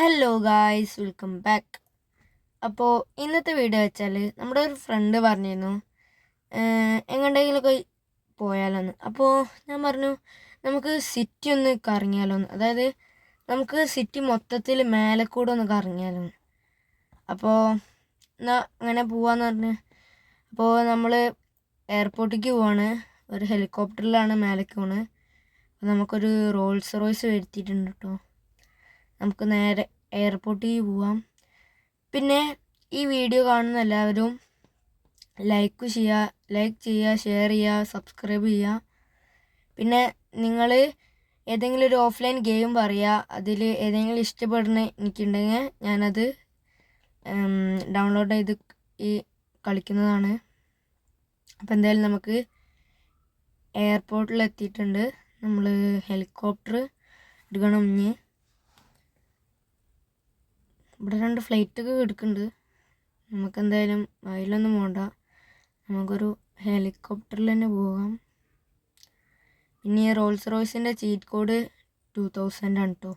Hello guys welcome back അപ്പോൾ ഇന്നത്തെ video വെച്ചാൽ നമ്മുടെ ഒരു ഫ്രണ്ട് പറഞ്ഞിരുന്നു. എങ്ങോട്ടെങ്കിലുമൊക്കെ പോയാലോന്ന്. അപ്പോൾ ഞാൻ പറഞ്ഞു നമുക്ക് സിറ്റി ഒന്ന് കറങ്ങിയാലോന്ന്. അതായത് നമുക്ക് സിറ്റി മൊത്തത്തിൽ മേലെ കൂടെ ഒന്ന് കറങ്ങിയാലോന്ന്. അപ്പോൾ എന്നാ അങ്ങനെ പോവാന്ന് പറഞ്ഞു. അപ്പോൾ നമ്മൾ എയർപോർട്ടിലേക്ക് പോവാണ്. ഒരു ഹെലികോപ്റ്ററിലാണ് മേലേക്ക് അപ്പോൾ നമുക്കൊരു റോൾസ് റോയ്സ് വരുത്തിയിട്ടുണ്ട് കേട്ടോ നമുക്ക് നേരെ എയർപോർട്ടിൽ പോവാം. പിന്നെ ഈ വീഡിയോ കാണുന്ന എല്ലാവരും ലൈക്ക് ചെയ്യുക ലൈക്ക് ചെയ്യുക ഷെയർ ചെയ്യുക സബ്സ്ക്രൈബ് ചെയ്യുക പിന്നെ നിങ്ങൾ ഏതെങ്കിലും ഒരു ഓഫ്ലൈൻ ഗെയിം പറയുക അതിൽ ഏതെങ്കിലും ഇഷ്ടപ്പെടുന്ന എനിക്കുണ്ടെങ്കിൽ ഞാനത് ഡൗൺലോഡ് ചെയ്ത് ഈ കളിക്കുന്നതാണ്. അപ്പോൾ എന്തായാലും നമുക്ക് എയർപോർട്ടിൽ എത്തിയിട്ടുണ്ട് നമ്മൾ ഹെലികോപ്റ്റർ എടുക്കണം ഇനി. ഇവിടെ രണ്ട് ഫ്ലൈറ്റൊക്കെ കിടക്കുന്നുണ്ട്. നമുക്ക് എന്തായാലും അതിലൊന്നും പോകണ്ട നമുക്കൊരു ഹെലികോപ്റ്ററിൽ തന്നെ പോകാം. പിന്നെ ഈ റോൾസ് റോയ്സിന്റെ ചീറ്റ് കോഡ് ടു തൗസൻഡ് ആണ് കേട്ടോ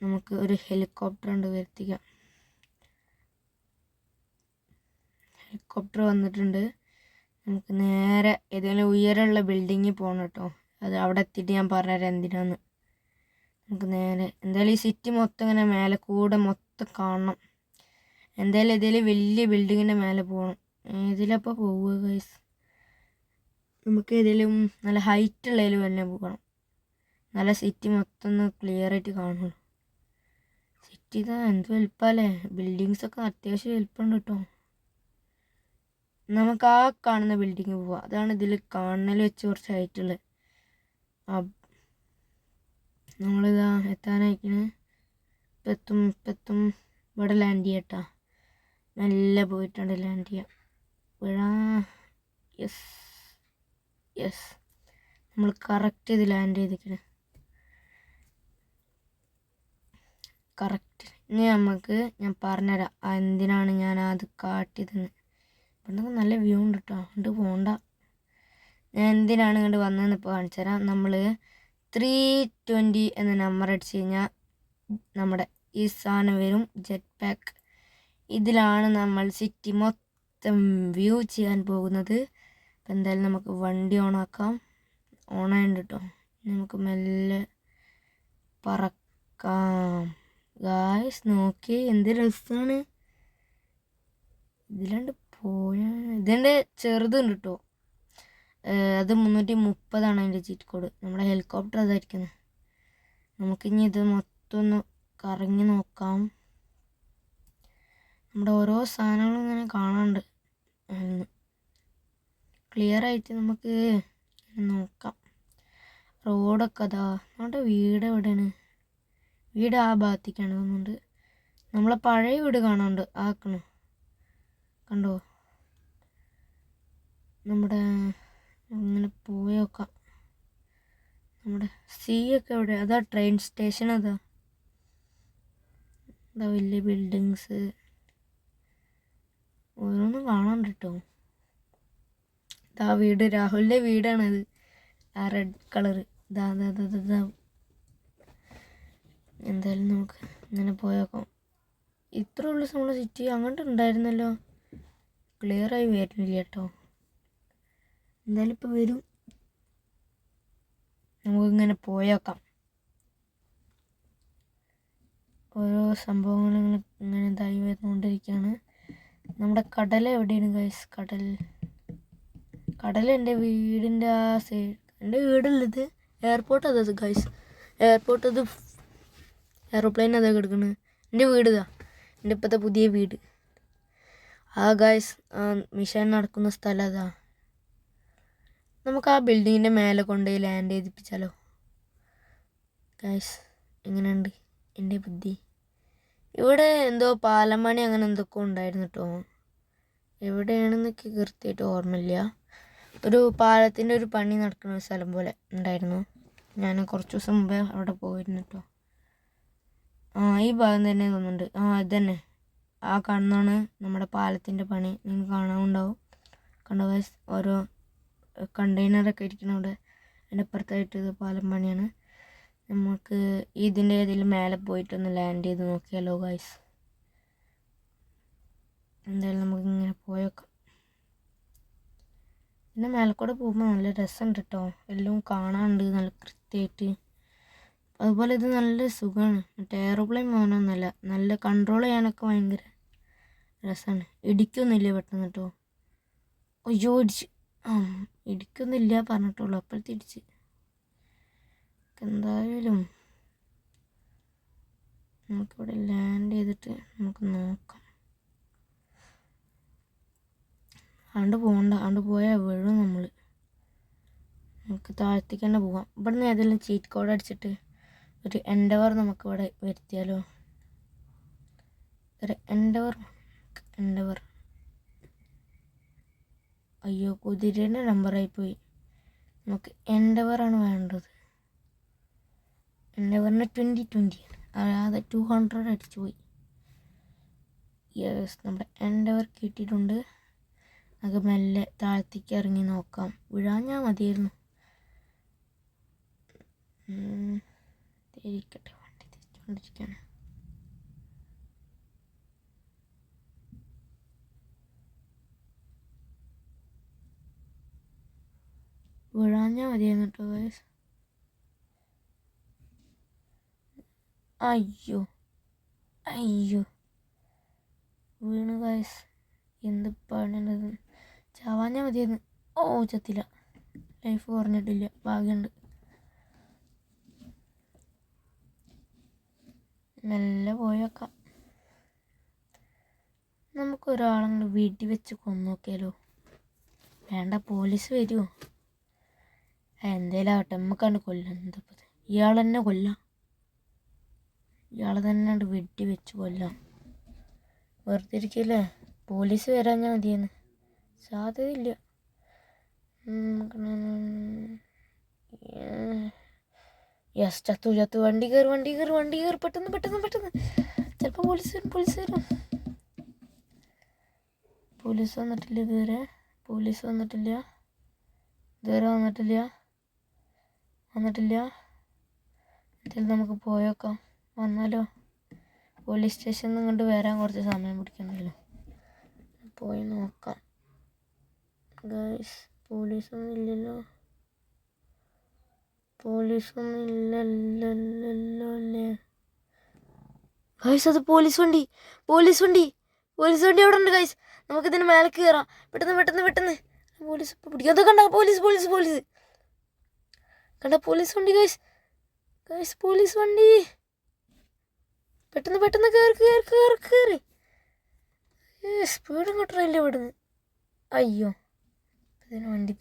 നമുക്ക് ഒരു ഹെലികോപ്റ്റർ ഉണ്ട് വരുത്തിക്കാം. ഹെലികോപ്റ്റർ വന്നിട്ടുണ്ട്. നമുക്ക് നേരെ ഏതെങ്കിലും ഉയരമുള്ള ബിൽഡിങ്ങിൽ പോകണം കേട്ടോ അത് അവിടെ എത്തിയിട്ട് ഞാൻ പറഞ്ഞുതരാം എന്തിനാന്ന്. നമുക്ക് നേരെ എന്തായാലും ഈ സിറ്റി മൊത്തം ഇങ്ങനെ മേലെ കൂടെ മൊത്തം കാണണം. എന്തായാലും ഇതേലും വലിയ ബിൽഡിങ്ങിന്റെ മേലെ പോകണം ഇതിലപ്പോൾ പോവുക ഗൈസ് നമുക്ക് ഏതെങ്കിലും നല്ല ഹൈറ്റ് ഉള്ളതിൽ തന്നെ പോകണം. നല്ല സിറ്റി മൊത്തം ഒന്ന് ക്ലിയർ ആയിട്ട് കാണുള്ളൂ സിറ്റി ഇതാ എന്ത് വലുപ്പമല്ലേ ബിൽഡിങ്സ് ഒക്കെ അത്യാവശ്യം വലുപ്പമുണ്ട് കേട്ടോ നമുക്ക് ആ കാണുന്ന ബിൽഡിങ് പോവാം. അതാണ് ഇതിൽ കാണൽ വെച്ച് കുറച്ച് ഹൈറ്റുള്ളത് ആ നമ്മളിതാ എത്താനായിക്കണ്. ഇപ്പം എത്തും ഇപ്പം എത്തും ഇവിടെ ലാൻഡ് ചെയ്യട്ടാ. നല്ല പോയിട്ടുണ്ട് ലാൻഡ് ചെയ്യാം ഇവിടെ യെസ് യെസ് നമ്മൾ കറക്റ്റ് ഇത് ലാൻഡ് ചെയ്തിരിക്കണ് കറക്റ്റ് ഇനി നമുക്ക് ഞാൻ പറഞ്ഞുതരാം എന്തിനാണ് ഞാൻ അത് കാട്ടിയതെന്ന്. ഇവിടെ നല്ല വ്യൂ ഉണ്ട് കേട്ടോ അതുകൊണ്ട് പോകണ്ട ഞാൻ എന്തിനാണ് ഇങ്ങോട്ട് വന്നതെന്ന് ഇപ്പോൾ കാണിച്ചു തരാം നമ്മൾ ത്രീ ട്വന്റി എന്ന നമ്പർ അടിച്ച് കഴിഞ്ഞാൽ നമ്മുടെ ഈ സാധനം വരും ജെറ്റ് പാക്ക് ഇതിലാണ് നമ്മൾ സിറ്റി മൊത്തം വ്യൂ ചെയ്യാൻ പോകുന്നത്. അപ്പം എന്തായാലും നമുക്ക് വണ്ടി ഓണാക്കാം ഓണായിട്ടുണ്ട് കേട്ടോ നമുക്ക് മെല്ലെ പറക്കാം. ഗായ്സ് നോക്കി എന്ത് രസമാണ് ഇതിലാണ്ട് പോയ ഇതിന്റെ ചെറുതുണ്ട് കേട്ടോ അത് മുന്നൂറ്റി മുപ്പതാണ് അതിന്റെ ചീറ്റ് കോഡ് നമ്മുടെ ഹെലികോപ്റ്റർ അതായിരിക്കുന്നത് നമുക്കിനി ഇത് മൊത്തം ഒന്ന് കറങ്ങി നോക്കാം. നമ്മുടെ ഓരോ സാധനങ്ങളും ഇങ്ങനെ കാണാണ്ട് ക്ലിയർ ആയിട്ട് നമുക്ക് നോക്കാം. റോഡൊക്കെ അതാ. നമ്മുടെ വീട് എവിടെയാണ്? വീട് ആ ഭാഗത്തേക്കാണ് തോന്നുന്നുണ്ട്. നമ്മളെ പഴയ വീട് കാണാണ്ട് ആക്കണോ? കണ്ടോ? നമ്മുടെ അങ്ങനെ പോയി നോക്കാം. നമ്മുടെ സി ഒക്കെ എവിടെ? അതാ ട്രെയിൻ സ്റ്റേഷൻ അതാ. അതാ വലിയ ബിൽഡിങ്സ് ഓരോന്നും കാണാണ്ട് കേട്ടോ ഇതാ വീട്. രാഹുലിന്റെ വീടാണത് ആ റെഡ് കളറ് ഇതാ അതാ അതാ എന്തായാലും നമുക്ക് ഇങ്ങനെ പോയേക്കാം ഇത്രേ ഉള്ളൂ നമ്മുടെ സിറ്റി അങ്ങോട്ട് ഉണ്ടായിരുന്നല്ലോ. ക്ലിയറായി വരുന്നില്ല കേട്ടോ. എന്തായാലും ഇപ്പോൾ വരും. നമുക്കിങ്ങനെ പോയേക്കാം. ഓരോ സംഭവങ്ങൾ ഇങ്ങനെ ഇതായി വരുന്നുകൊണ്ടിരിക്കുകയാണ് നമ്മുടെ കടൽ എവിടെയാണ് ഗൈസ് കടൽ. കടൽ എന്റെ വീടിന്റെ ആ സൈഡ് എന്റെ വീടുള്ളത് എയർപോർട്ട് അതത് ഗൈസ് എയർപോർട്ട് അത് എയറോപ്ലെയിൻ അതാ കിടക്കുന്നത് എന്റെ വീട് ഇതാ. എന്റെ ഇപ്പോഴത്തെ പുതിയ വീട്. ആ ഗൈസ് മിഷൻ നടക്കുന്ന സ്ഥലം അതാ. നമുക്ക് ആ ബിൽഡിങ്ങിന്റെ മേലെ കൊണ്ടുപോയി ലാൻഡ് ചെയ്തിപ്പിച്ചാലോ ഗൈസ് എങ്ങനെയുണ്ട്? എന്റെ ബുദ്ധി. ഇവിടെ എന്തോ പാലമണി അങ്ങനെ എന്തൊക്കെ ഉണ്ടായിരുന്നു കേട്ടോ എവിടെയാണെന്നൊക്കെ കൃത്യമായിട്ട് ഓർമ്മയില്ല. ഒരു പാലത്തിന്റെ ഒരു പണി നടക്കുന്ന ഒരു സ്ഥലം പോലെ ഉണ്ടായിരുന്നു. ഞാൻ കുറച്ച് ദിവസം മുമ്പേ അവിടെ പോയിരുന്നു കേട്ടോ ആ ഈ ഭാഗം തന്നെ തോന്നുന്നുണ്ട്. ആ ഇത് തന്നെ ആ കാണുന്നതാണ് നമ്മുടെ പാലത്തിന്റെ പണി. നിങ്ങൾക്ക് കാണാനുണ്ടാവും. കണ്ടോ ഓരോ കണ്ടെയ്നറൊക്കെ ഇരിക്കണം അവിടെ. അതിന്റെ അപ്പുറത്തായിട്ട് ഇത് പാലം പണിയാണ്. നമുക്ക് ഇതിന്റെ ഏതെങ്കിലും മേലെ പോയിട്ടൊന്ന് ലാൻഡ് ചെയ്ത് നോക്കിയാലോ ഗൈസ് എന്തായാലും നമുക്ക് ഇങ്ങനെ പോയേക്കാം പിന്നെ മേലക്കൂടെ പോകുമ്പോൾ നല്ല രസമുണ്ട് കേട്ടോ എല്ലാം കാണാനുണ്ട് നല്ല കൃത്യമായിട്ട് അതുപോലെ ഇത് നല്ല സുഖമാണ് മറ്റേ എയറോപ്ലെയിൻ പോകാനൊന്നുമല്ല നല്ല കൺട്രോൾ ചെയ്യാനൊക്കെ ഭയങ്കര രസമാണ് ഇടിക്കൊന്നുമില്ല പെട്ടെന്ന് കേട്ടോ അയ്യോ ഇടിച്ച്. ആ ഇടിക്കൊന്നുമില്ല പറഞ്ഞിട്ടുള്ളൂ. അപ്പോൾ തിരിച്ച് എന്തായാലും നമുക്കിവിടെ ലാൻഡ് ചെയ്തിട്ട് നമുക്ക് നോക്കാം. ആണ്ട് പോകണ്ട ആണ്ട് പോയാൽ വീഴും നമ്മൾ നമുക്ക് താഴത്തേക്ക് തന്നെ പോവാം. ഇവിടെ നിന്ന് ഏതെങ്കിലും ചീറ്റ് കോഡ് അടിച്ചിട്ട് ഒരു എൻഡവർ നമുക്കിവിടെ വരുത്തിയാലോ? ഒരു എൻഡവർ എൻഡവർ അയ്യോ കുതിരേന്റെ നമ്പറായി പോയി നമുക്ക് എൻഡവറാണ് വേണ്ടത്. എൻഡവറിന് ട്വന്റി ട്വന്റി അതായത് ടു ഹൺഡ്രഡ് അടിച്ചു പോയി. യെസ് നമ്മുടെ എൻഡവർ കിട്ടിയിട്ടുണ്ട്. നമുക്ക് മെല്ലെ താഴത്തേക്ക് ഇറങ്ങി നോക്കാം. വിഴാഞ്ഞാൽ മതിയായിരുന്നു. ഇരിക്കട്ടെ വണ്ടി തിരിച്ചുകൊണ്ടിരിക്കുകയാണ് വീഴാഞ്ഞാൽ മതിയായിരുന്നു കേട്ടോ guys. അയ്യോ അയ്യോ വീണു ഗൈസ് എന്ത് പണിയുള്ളത് ചാവാഞ്ഞാൽ മതിയായിരുന്നു. ഓ ചത്തില്ല. ലൈഫ് കുറഞ്ഞിട്ടില്ല. ഭാഗ്യമുണ്ട് മെല്ലെ പോയേക്കാം നമുക്ക് ഒരാളങ്ങ് വീട്ടിൽ വെച്ച് കൊന്നു നോക്കിയാലോ വേണ്ട പോലീസ് വരുമോ എന്തേലും നമുക്കാണ് കൊല്ലാൻ കൊല്ലാം. എന്താ ഇയാൾ തന്നെ കൊല്ലാം. ഇയാളെ തന്നെ വെട്ടി വെച്ച് കൊല്ലാം. വെറുതെ ഇരിക്കില്ലേ? പോലീസ് വരാഞ്ഞാൽ മതിയെന്ന്. സാധ്യതയില്ല. യെസ് ചത്തു ചത്തു. വണ്ടി കയറി വണ്ടി കയറി വണ്ടി കയറി പെട്ടെന്ന് പെട്ടെന്ന് പെട്ടെന്ന്. ചിലപ്പോൾ പോലീസ് വരും പോലീസ് വരും. പോലീസ് വന്നിട്ടില്ല ഇതുവരെ. പോലീസ് വന്നിട്ടില്ല. ഇതുവരെ വന്നിട്ടില്ല. വന്നിട്ടില്ല. എന്നിട്ട് നമുക്ക് പോയേക്കാം വന്നാലോ? പോലീസ് സ്റ്റേഷനിൽ നിന്ന് ഇങ്ങോട്ട് വരാൻ കുറച്ച് സമയം പിടിക്കണ്ടല്ലോ പോയി നോക്കാം. ഗൈസ് പോലീസൊന്നും ഇല്ലല്ലോ. പോലീസൊന്നും ഇല്ലല്ലോ അല്ലേ ഗൈസ് അത് പോലീസ് വണ്ടി. പോലീസ് വണ്ടി. പോലീസ് വണ്ടി അവിടെ ഉണ്ട് ഗൈസ് നമുക്കിതിന് മേലെ കയറാം. പെട്ടെന്ന് പെട്ടെന്ന് പെട്ടെന്ന്. പോലീസ് ഇപ്പോൾ പിടിക്കും. അത് പോലീസ് പോലീസ് പോലീസ്. കണ്ട പോലീസ് വണ്ടി ഗൈസ് ഗൈസ് പോലീസ് വണ്ടി. പെട്ടെന്ന് പെട്ടെന്ന് കയറി കയറി കയറി കയറി സ്പീഡ് ഇങ്ങോട്ടില്ല ഇവിടുന്ന്. അയ്യോ. ഇതിന് വണ്ടി.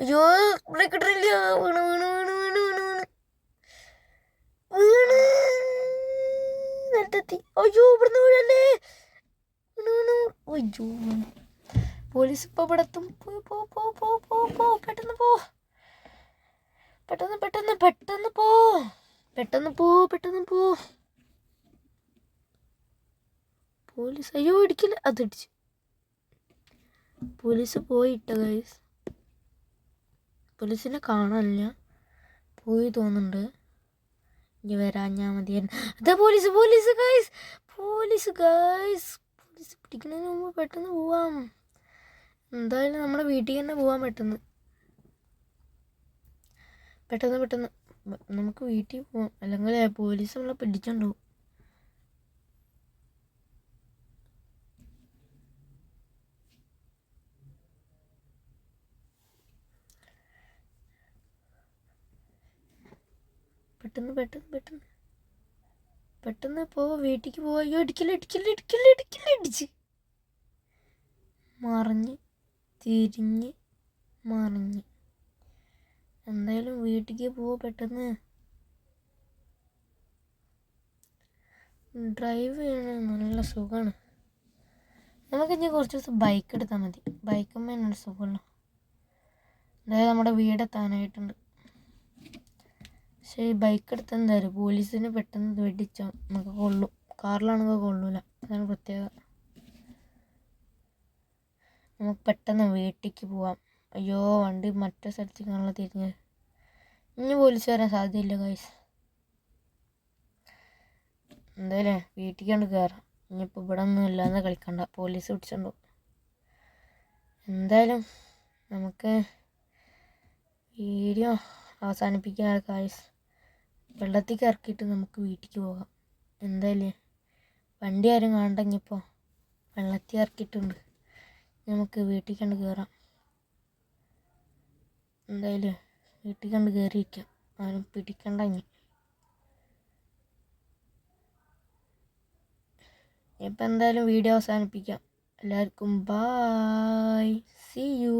അയ്യോ ബ്രേക്ക് ഇട്ടില്ല വീണ് വീണ് വീണ് വീണ് വീണ് വീണ്. വീണ്. നിലത്തെത്തി അയ്യോ ഇവിടുന്ന് വീഴല്ലേ? അയ്യോ. പോലീസ് ഇപ്പോൾ ഇവിടെ പോ പോ പോ പോ പോ പോ. പെട്ടെന്ന് പോ. പെട്ടെന്ന് പെട്ടെന്ന് പെട്ടെന്ന് പോ. പെട്ടെന്ന് പോ പെട്ടെന്ന് പോ. പോലീസ് അയ്യോ ഇടിക്കില്ല. അതിടിച്ചു പോലീസ് പോയിട്ട ഗൈസ് പോലീസിനെ കാണാനില്ല. പോയി തോന്നുന്നുണ്ട്. ഇനി വരാഞ്ഞാ മതിയായിരുന്നു അതാ police police guys police guys police പിടിക്കുന്നതിന് മുമ്പ് പെട്ടെന്ന് പോവാം. എന്തായാലും നമ്മുടെ വീട്ടിൽ തന്നെ പോവാൻ പെട്ടെന്ന് പെട്ടെന്ന് പെട്ടെന്ന്. നമുക്ക് വീട്ടിൽ പോവാം. അല്ലെങ്കിൽ പോലീസ് നമ്മളെ പിടിച്ചോണ്ടോ പെട്ടെന്ന് പെട്ടെന്ന് പെട്ടെന്ന്. പെട്ടെന്ന് പോ വീട്ടിലേക്ക് പോവാ. അയ്യോ ഇടിക്കില്ല ഇടിക്കില്ല ഇടിക്കില്ല ഇടിക്കില്ല ഇടിച്ച്. മറിഞ്ഞ്. തിരിഞ്ഞ് മറിഞ്ഞ്. എന്തായാലും വീട്ടിലേക്ക് പോവാ പെട്ടെന്ന്. ഡ്രൈവ് ചെയ്യണ നല്ല സുഖമാണ് നമുക്ക് ഇനി കുറച്ച് ദിവസം ബൈക്ക് എടുത്താൽ മതി. ബൈക്കുമ്പോൾ എന്നൊരു സുഖമുള്ളൂ. അതായത് നമ്മുടെ വീടെത്താനായിട്ടുണ്ട് പക്ഷേ ഈ ബൈക്ക് എടുത്താൽ എന്തായാലും പോലീസിന് പെട്ടെന്ന് വെടിച്ചാൽ നമുക്ക് കൊള്ളും. കാറിലാണെങ്കിൽ കൊള്ളൂല. അതാണ് പ്രത്യേകത നമുക്ക് പെട്ടെന്ന് വീട്ടിലേക്ക് പോവാം. അയ്യോ വണ്ടി മറ്റേ സ്ഥലത്തേക്കാണല്ലോ തിരിഞ്ഞ്. ഇനി പോലീസ് വരാൻ സാധ്യതയില്ല ഗൈസ് എന്തായാലും വീട്ടിലേക്കാണ്ട് കണ്ട് കയറാം ഇനിയിപ്പോൾ ഇവിടെ ഒന്നും ഇല്ലാന്ന് കളിക്കണ്ട. പോലീസ് പിടിച്ചോണ്ടു എന്തായാലും നമുക്ക് വീഡിയോ അവസാനിപ്പിക്കാൻ ഗൈസ് വെള്ളത്തേക്ക് ഇറക്കിയിട്ട് നമുക്ക് വീട്ടിലേക്ക് പോകാം. എന്തായാലും വണ്ടി ആരും കാണണ്ടെങ്കിപ്പോൾ വെള്ളത്തിൽ ഇറക്കിയിട്ടുണ്ട്. നമുക്ക് വീട്ടിൽ കണ്ട് കയറാം എന്തായാലും വീട്ടിൽ കണ്ട് കയറിയിരിക്കാം ആരും പിടിക്കണ്ട ഇനി. ഇപ്പം എന്തായാലും വീഡിയോ അവസാനിപ്പിക്കാം. എല്ലാവർക്കും ബായ് സി യു